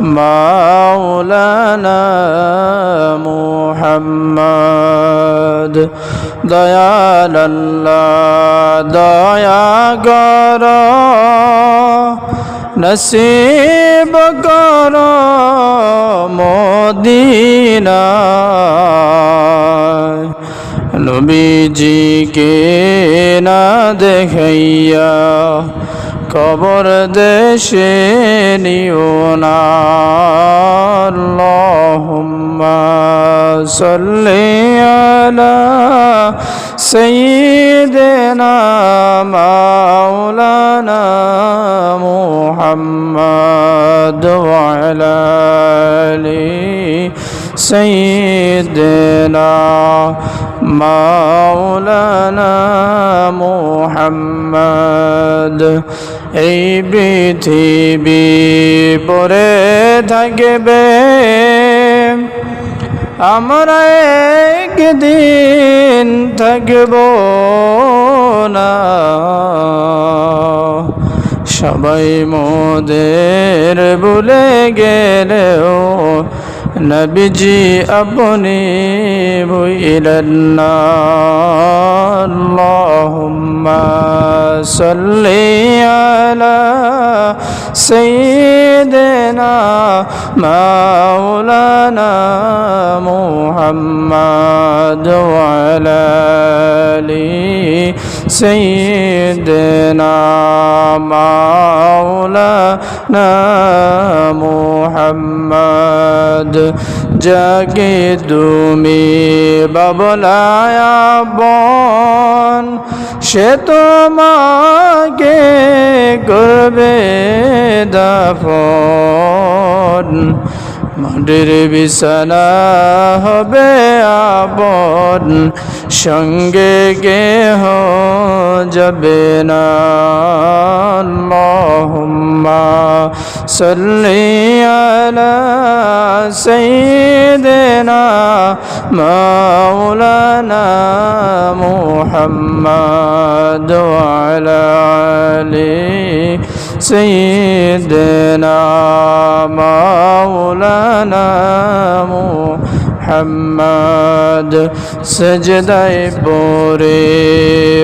মাওলানা মুহাম্মদ। দয়াল আল্লাহ দয়া কর। নসিব কর মদিনা নবীজিকে না দেখাইয়া কবর দেশে নিও না। আল্লাহুম্মা সাল্লি আলা সাইয়্যিদিনা মাওলানা মুহাম্মদ ওয়া আলা আলি سيدنا مولانا মুহাম্মদ এই পৃথিবী পরে থাকবে আমরা একদিন থাকব না সবাই মোদের ভুলে গেলেও নবীজি আপনি আল্লাহুম্মা সাল্লি আলা সাইয়্যিদিনা মাওলানা মুহাম্মদ ওয়া আলা আলি সাইয়্যিদিনা মাওলানা মুহাম্মদ যাকে তুমি বন সে তোমাকে করবে দাফন। মাটির বিছানা হবে আপন। সঙ্গে গেহ যাবে না আল্লাহুম্মা সাল্লি আলা সাইয়্যিদিনা মাওলানা মুহাম্মাদ ওয়া আলা আলি সাইয়্যিদিনা মাওলানা মুহাম্মাদ মোহাম্মদ সজদায় পরে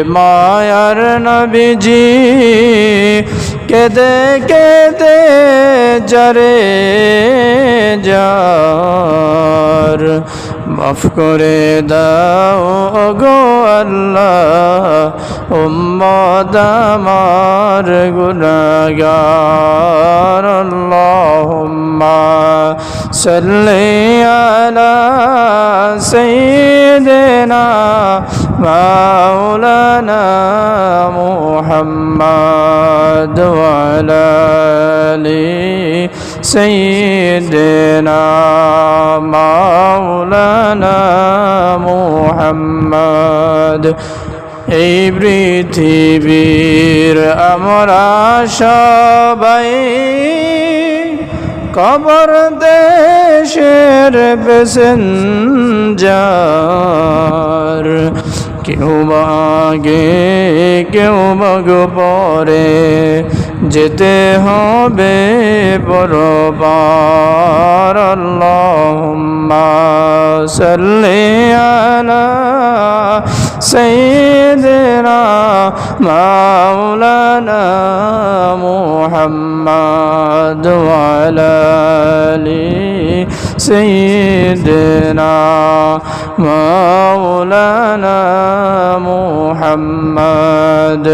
মায়ার নবীজি কেদে কেদে জরে যার মাফ করে দাও গো আল্লাহ উম্মদ আমার গুনাগার আল্লাহুম্মা সাল্লি আলা সাইয়্যিদিনা মাওলানা মুহাম্মদ ওয়া আলা আলি সাইয়্যিদিনা মাওলানা মুহাম্মদ এই পৃথিবীর আমরা সবাই কবর দেশের পেসেঞ্জার কেউ বাগে কেউ বাগ পরে যেতে হবে পরবার। আল্লাহুম্মা সাল্লি আলা সাইয়্যিদিনা মাওলানা মুহাম্মদ ওয়া সাইয়্যিদিনা মাওলানা মুহাম্মদ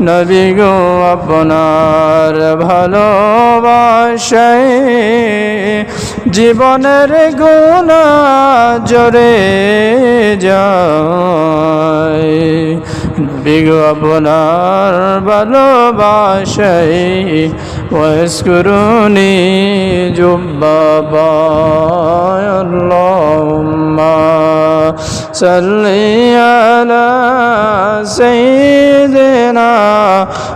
নবী গো আপনার ভালোবাসায় জীবনের গুণা জরে যায়। নবী গো, আপনার ভালোবাসায় واذكرني جبابا اللهم صل على سيدنا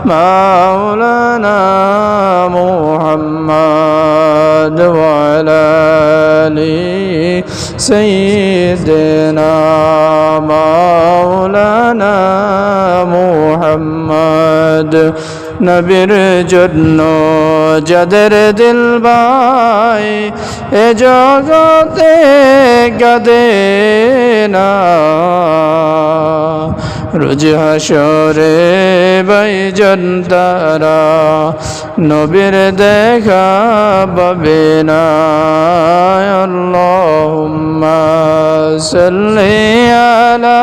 مولانا محمد وعلى آل سيدنا مولانا محمد নবীর জন্য যাদের দিল ভাই এ জগতে গদে না। রোজ হাসরে বাইজন তারা নবীর দেখা পাবে না। আল্লাহুম্মা সাল্লি আলা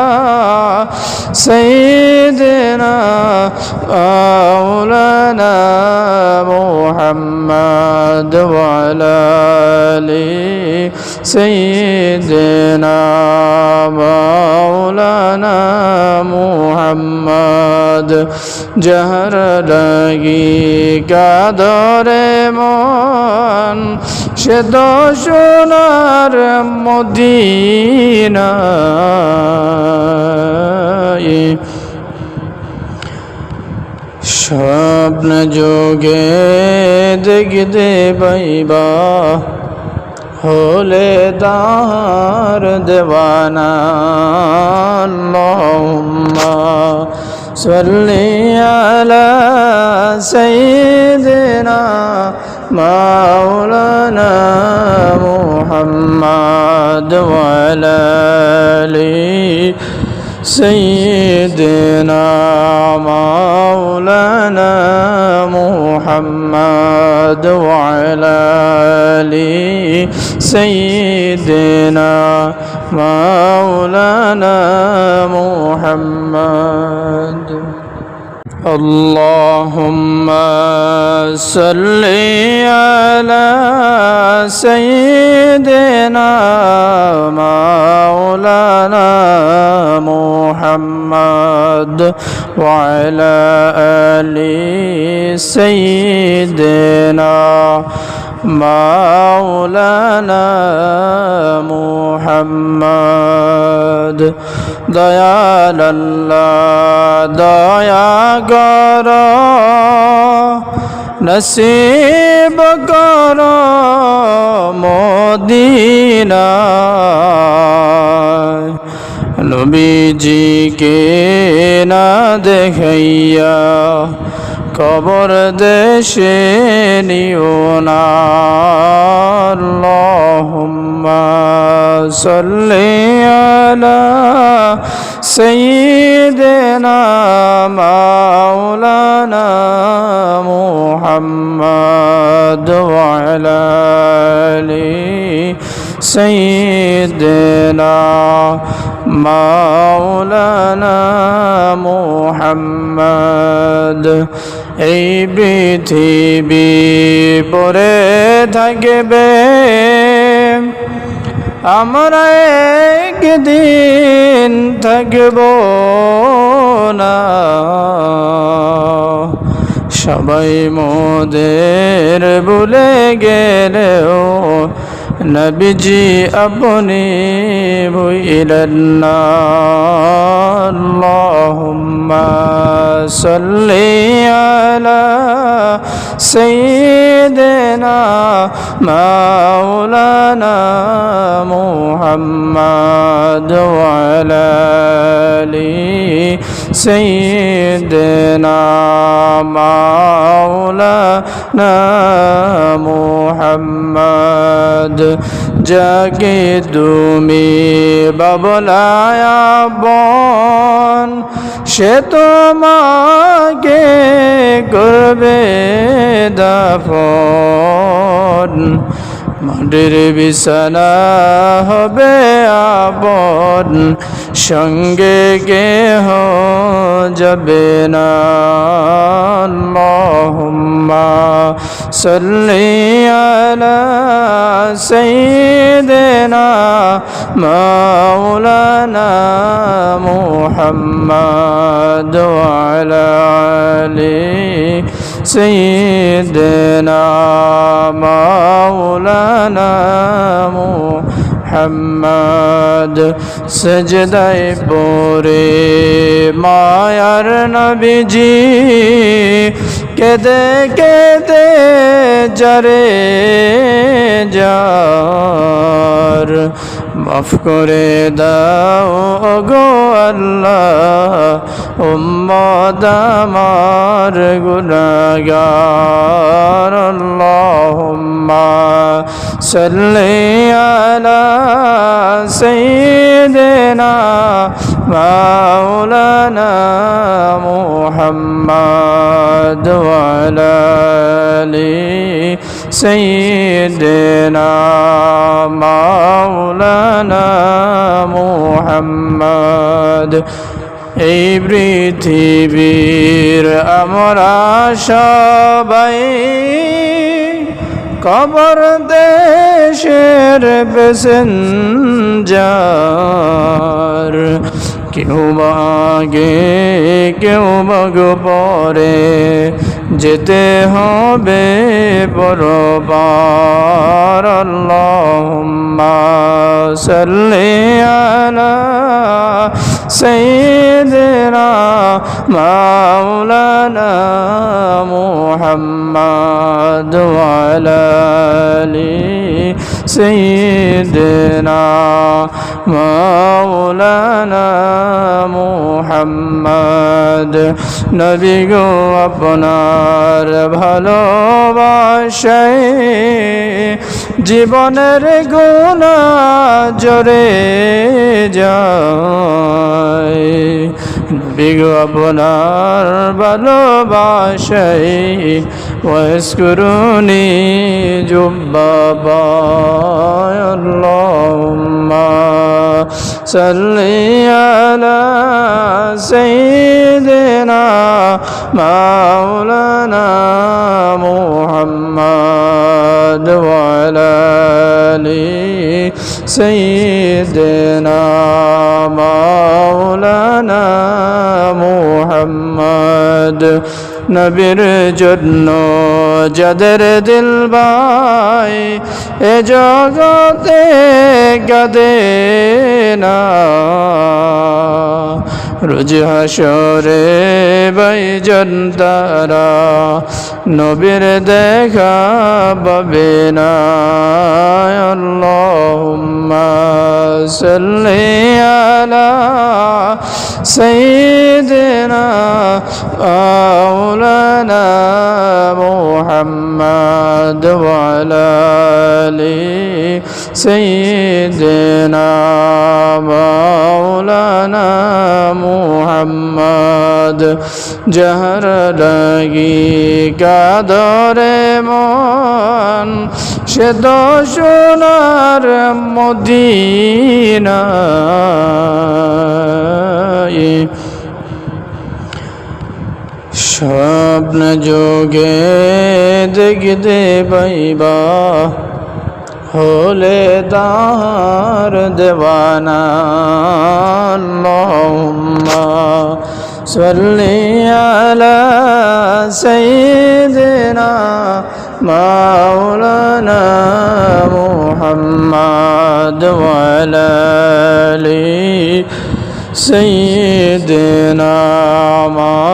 সাইয়্যিদিনা মাওলানা মুহাম্মদ سيدنا مولانا محمد جهر লাগি কাদরে মন সে দশনার মদিনায় স্বপ্ন যোগে দেখতে পাইবা হলে তার দেওয়ানা। আল্লাহুম্মা সাল্লি আলা সাইয়্যিদিনা মাওলানা মুহাম্মদ ওয়া আলা سيدنا مولانا محمد. اللهم صل على سيدنا مولانا محمد وعلى آل سيدنا মাওলানা মুহাম্মদ। দয়াল্লাহ দয়া কর। নসিব কর মদিনা নবীজিকে না দেখাইয়া কবর দেশে নিও না। আল্লাহুম্মা সাল্লি আলা সাইয়্যিদিনা মাওলানা মুহাম্মদ ওয়া আলা আলিহি سيدنا مولانا محمد এই পৃথিবী পরে থাকবে আমরা একদিন থাকব না সবাই মোদের ভুলে গেলেও নবীজি আপনি ভুইলেন না আল্লাহুম্মা সাল্লি আলা সাইয়্যিদিনা মাওলানা মুহাম্মদ ওয়া আলা আলি সাইয়্যিদিনা মাওলানা মুহাম্মদ যাকে তুমি বন সে তোমাকে করবে দাফন। মাটির বিছানা হবে আপন। সঙ্গে গেহ যাবে না। আল্লাহুম্মা সাল্লি আলা সাইয়্যিদিনা মাওলানা মুহাম্মদ ওয়া আলা আলি সাইয়্যিদিনা মাওলানা মুহাম্মদ মোহাম্মদ সজদায় পরে মায়ার নবীজি কেদে কেদে জরে যার মাফ করে দাও গো আল্লাহ উম্মদ আমার গুনাগার আল্লাহুম্মা সাল্লি আলা সাইয়্যিদিনা মাওলানা মুহাম্মদ ওয়া আলা আলি সাইয়্যিদিনা মাওলানা মুহাম্মদ। এই পৃথিবীর আমরা সবাই কবর দেশের পেসেঞ্জার কেউ বাগে কেউ বাগ পরে। যেতে হবে পরবার। আল্লাহুম্মা সাল্লি আলা সাইয়্যিদিনা মাওলানা মুহাম্মদ ওয়া সাইয়্যিদিনা মাওলানা মুহাম্মদ নবী গো আপনার ভালোবাসায় জীবনের গুণা জরে যায়। নবী গো আপনার ভালোবাসায় ওয়াস করুনি জুব্বা আল্লাহুম্মা সাল্লি আলা সাইয়্যিদিনা মাওলানা মুহাম্মদ ওয়া আলা আলি সাইয়্যিদিনা মাওলানা মুহাম্মদ নবীর জন্য যাদের দিল ভাই এ জগতে গদে না। রোজ হাসরে বাইজন তারা নবীর দেখা পাবে না। আল্লাহুম্মা সাল্লি আলা সাইয়্যিদিনা মাওলানা মুহাম্মদ আলি সাইয়্যিদিনা মাওলানা মুহাম্মদ জহর লাগি কাদরে মন সে দোষনার মদিনায় স্বপ্ন যোগে দেখতে পাইবা হলে তার দেবানা সল্লিয়ালা সৈদিনা মাওলানা মোহাম্মদ ওয়ালালি সৈদিনা মা